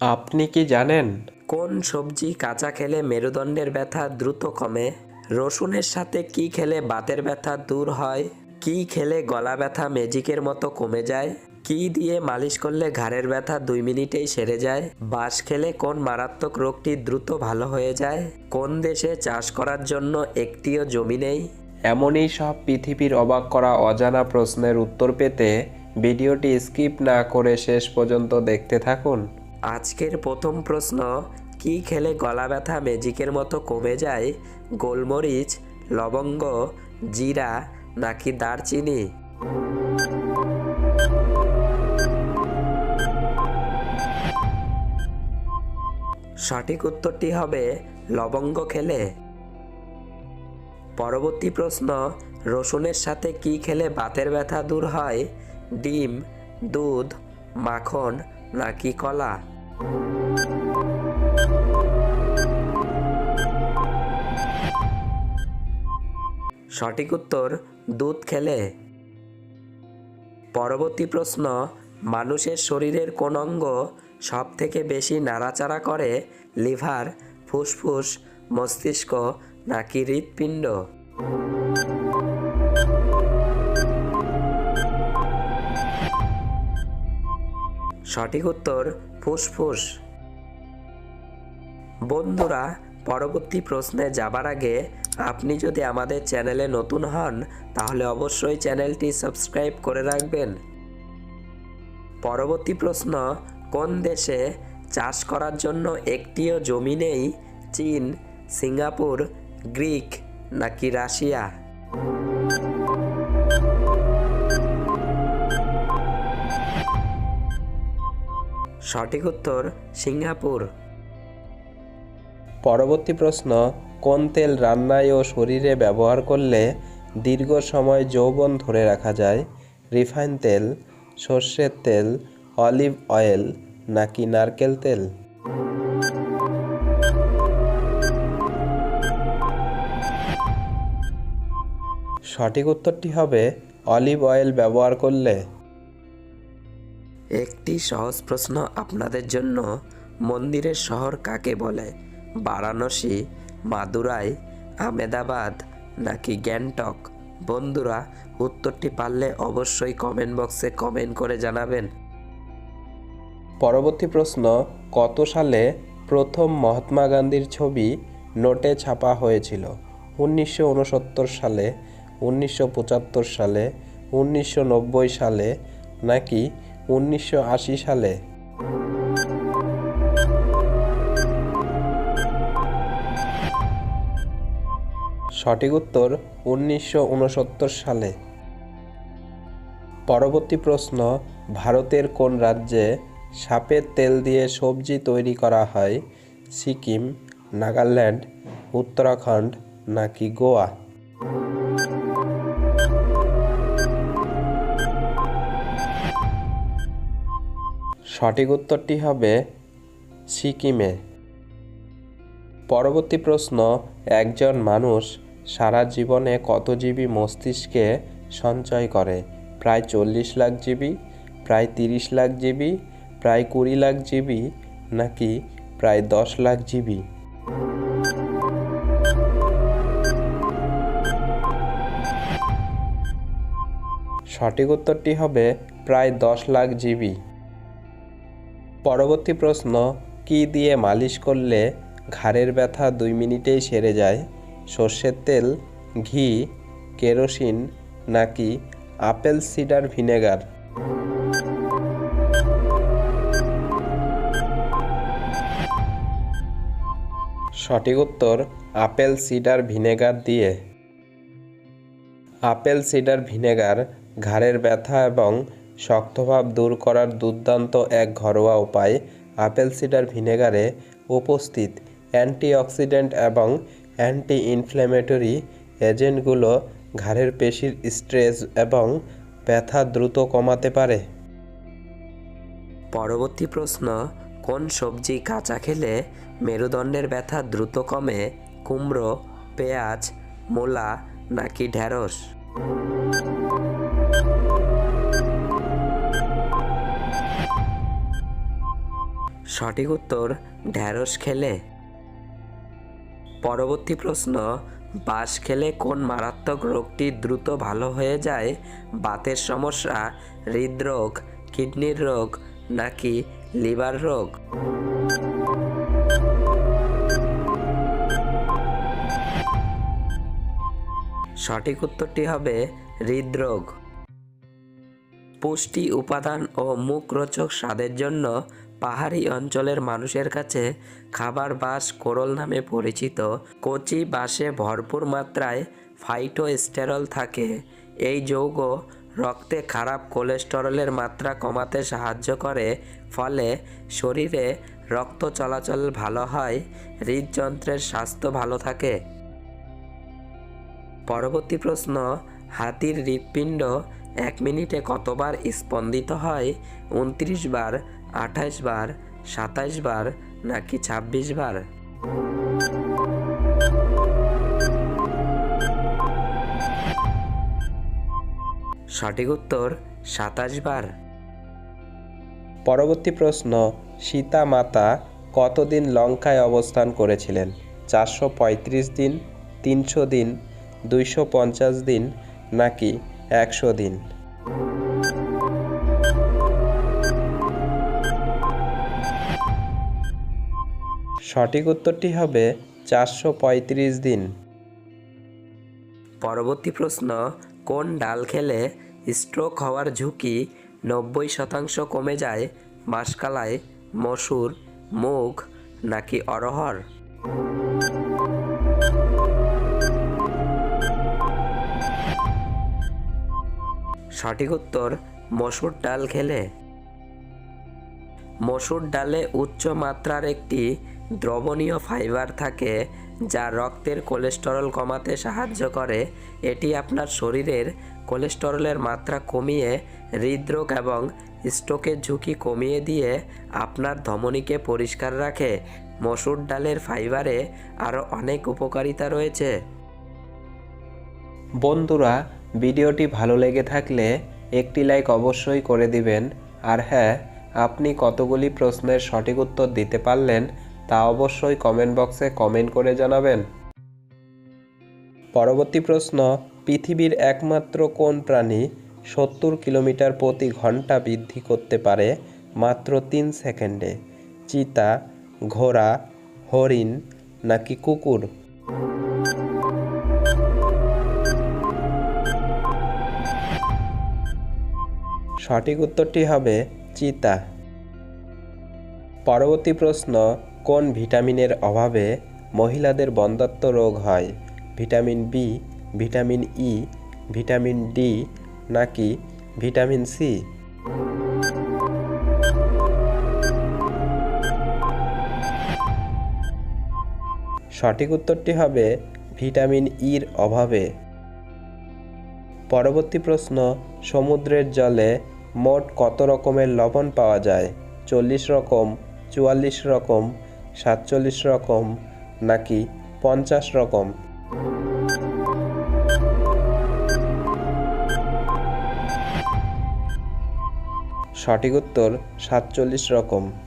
আপনি কি জানেন? কোন সবজি কাঁচা খেলে মেরুদণ্ডের ব্যথা দ্রুত কমে? রসুনের সাথে কি খেলে বাতের ব্যথা দূর হয়? কি খেলে গলা ব্যথা ম্যাজিকের মতো কমে যায়? কি দিয়ে মালিশ করলে ঘাড়ের ব্যথা দুই মিনিটেই সেরে যায়? বাঁশ খেলে কোন মারাত্মক রোগটি দ্রুত ভালো হয়ে যায়? কোন দেশে চাষ করার জন্য একটিও জমি নেই? এমনই সব পৃথিবীর অবাক করা অজানা প্রশ্নের উত্তর পেতে ভিডিওটি স্কিপ না করে শেষ পর্যন্ত দেখতে থাকুন। আজকের প্রথম প্রশ্ন, কি খেলে গলা ব্যথা ম্যাজিকের মতো কমে যায়? গোলমরিচ, লবঙ্গ, জিরা নাকি দারচিনি? সঠিক উত্তরটি হবে, লবঙ্গ খেলে। পরবর্তী প্রশ্ন, রসুনের সাথে কি খেলে বাতের ব্যথা দূর হয়? ডিম, দুধ, মাখন নাকি কলা? সঠিক উত্তর, দুধ খেলে। পরবর্তী প্রশ্ন, মানুষের শরীরের কোন অঙ্গ সব থেকে বেশি নাড়াচাড়া করে, লিভার, ফুসফুস, মস্তিষ্ক নাকি হৃৎপিণ্ড? সঠিক উত্তর ফুসফুস। বন্ধুরা, পরবর্তী প্রশ্নে যাবার আগে আপনি যদি আমাদের চ্যানেলে নতুন হন, তাহলে অবশ্যই চ্যানেলটি সাবস্ক্রাইব করে রাখবেন। পরবর্তী প্রশ্ন, কোন দেশে চাষ করার জন্য একটিও জমি নেই? চীন, সিঙ্গাপুর, গ্রিক নাকি রাশিয়া? সঠিক উত্তর সিঙ্গাপুর। পরবর্তী প্রশ্ন, কোন তেল রান্নায় ও শরীরে ব্যবহার করলে দীর্ঘ সময় যৌবন ধরে রাখা যায়? রিফাইন তেল, সর্ষের তেল, অলিভ অয়েল নাকি নারকেল তেল? সঠিক উত্তরটি হবে, অলিভ অয়েল ব্যবহার করলে। একটি সহজ প্রশ্ন আপনাদের জন্য। মন্দিরের শহর কাকে বলে? বারাণসী, মাদুরাই আমেদাবাদ নাকি গ্যাংটক? বন্ধুরা, উত্তরটি পারলে অবশ্যই কমেন্ট বক্সে কমেন্ট করে জানাবেন। পরবর্তী প্রশ্ন, কত সালে প্রথম মহাত্মা গান্ধীর ছবি নোটে ছাপা হয়েছিল? উনিশশো উনসত্তর সালে, উনিশশো পঁচাত্তর সালে, উনিশশো নব্বই সালে নাকি উনিশশো আশি সালে। সঠিক উত্তর উনিশশো উনসত্তর সালে। পরবর্তী প্রশ্ন, ভারতের কোন রাজ্যে সাপের তেল দিয়ে সবজি তৈরি করা হয়? সিকিম, নাগাল্যান্ড, উত্তরাখণ্ড নাকি গোয়া? সঠিক উত্তরটি হবে সিকিমে। পরবর্তী প্রশ্ন, একজন মানুষ সারা জীবনে কত জিবি মস্তিষ্কে সঞ্চয় করে? প্রায় চল্লিশ লাখ জিবি, প্রায় তিরিশ লাখ জিবি, প্রায় কুড়ি লাখ জিবি, নাকি প্রায় দশ লাখ জিবি? সঠিক উত্তরটি হবে প্রায় দশ লাখ জিবি। পরবর্তী প্রশ্ন, কি দিয়ে মালিশ করলে ঘাড়ের ব্যথা দুই মিনিটেই সেরে যায়? সর্ষের তেল, ঘি, কেরোসিন নাকি আপেল সিডার ভিনেগার? সঠিক উত্তর, আপেল সিডার ভিনেগার দিয়ে। আপেল সিডার ভিনেগার ঘাড়ের ব্যথা এবং শক্তভাব দূর করার দুর্দান্ত এক ঘরোয়া উপায় আপেল সিডার ভিনেগারে উপস্থিত অ্যান্টিঅক্সিডেন্ট এবং অ্যান্টি ইনফ্ল্যামেটরি এজেন্টগুলো ঘাড়ের পেশির স্ট্রেস এবং ব্যথা দ্রুত কমাতে পারে। পরবর্তী প্রশ্ন, কোন সবজি কাঁচা খেলে মেরুদণ্ডের ব্যথা দ্রুত কমে, কুমড়ো, পেঁয়াজ, মূলা নাকি ঢ্যাঁড়স সঠিক উত্তর ঢ্যাঁড়স খেলে। পরবর্তী প্রশ্ন, বাঁশ খেলে কোন মারাত্মক রোগটি দ্রুত ভালো হয়ে যায়? বাতের সমস্যা, হৃদরোগ, কিডনির রোগ, নাকি লিভার রোগ? সঠিক উত্তরটি হবে হৃদরোগ। পুষ্টি উপাদান ও মুখরোচক স্বাদের জন্য পাহাড়ি অঞ্চলের মানুষের কাছে খাবার বাস কোরল নামে পরিচিত। কচি বাসে ভরপুর মাত্রায় ফাইটোস্টেরল থাকে। এই যৌগ রক্তে খারাপ কোলেস্টেরলের মাত্রা কমাতে সাহায্য করে, ফলে শরীরে রক্ত চলাচল ভালো হয়, হৃদযন্ত্রের স্বাস্থ্য ভালো থাকে। পরবর্তী প্রশ্ন, হাতির হৃৎপিণ্ড এক মিনিটে কতবার স্পন্দিত হয়? উনত্রিশ বার আঠাশ বার, সাতাশ বার নাকি ছাব্বিশ বার? সঠিক উত্তর, সাতাশ বার। পরবর্তী প্রশ্ন, সীতা মাতা কতদিন লঙ্কায় অবস্থান করেছিলেন? চারশো পঁয়ত্রিশ দিন, তিনশো দিন, দুইশো পঞ্চাশ দিন নাকি একশো দিন? সঠিক উত্তরটি হবে চারশো পঁয়ত্রিশ দিন। পরবর্তী প্রশ্ন, কোন ডাল খেলে স্ট্রোক হওয়ার ঝুঁকি নব্বই শতাংশ কমে যায় মাসকালায় মসুর, মুগ নাকি অরহর? সঠিক উত্তর, মসুর ডাল খেলে। মসুর ডালে উচ্চ মাত্রার একটি দ্রবণীয় ফাইবার থাকে যা রক্তের কোলেস্টেরল কমাতে সাহায্য করে। এটি আপনার শরীরের কোলেস্টেরলের মাত্রা কমিয়ে, হৃদরোগ এবং স্ট্রোকের ঝুঁকি কমিয়ে দিয়ে আপনার ধমনীকে পরিষ্কার রাখে। মসুর ডালের ফাইবারে আরও অনেক উপকারিতা রয়েছে। বন্ধুরা, ভিডিওটি ভালো লেগে থাকলে একটি লাইক অবশ্যই করে দিবেন। আর হ্যাঁ আপনি কতগুলি প্রশ্নের সঠিক উত্তর দিতে পারলেন তা অবশ্যই কমেন্ট বক্সে কমেন্ট করে জানাবেন। পরবর্তী প্রশ্ন, পৃথিবীর একমাত্র কোন প্রাণী সত্তর কিলোমিটার প্রতি ঘণ্টা বৃদ্ধি করতে পারে মাত্র তিন সেকেন্ডে? চিতা, ঘোড়া, হরিণ নাকি কুকুর? সঠিক উত্তরটি হবে চিতা। পরবর্তী প্রশ্ন কোন ভিটামিনের অভাবে মহিলাদের বন্ধ্যাত্ব রোগ হয়? Vitamin B, vitamin E, vitamin D নাকি ভিটামিন সি? সঠিক উত্তরটি হবে ভিটামিন ইর অভাবে। পরবর্তী প্রশ্ন, সমুদ্রের জলে মোট কত রকমের লবণ পাওয়া যায়? চল্লিশ রকম, চুয়াল্লিশ রকম সাতচল্লিশ রকম নাকি পঞ্চাশ রকম? সঠিক উত্তর সাতচল্লিশ রকম।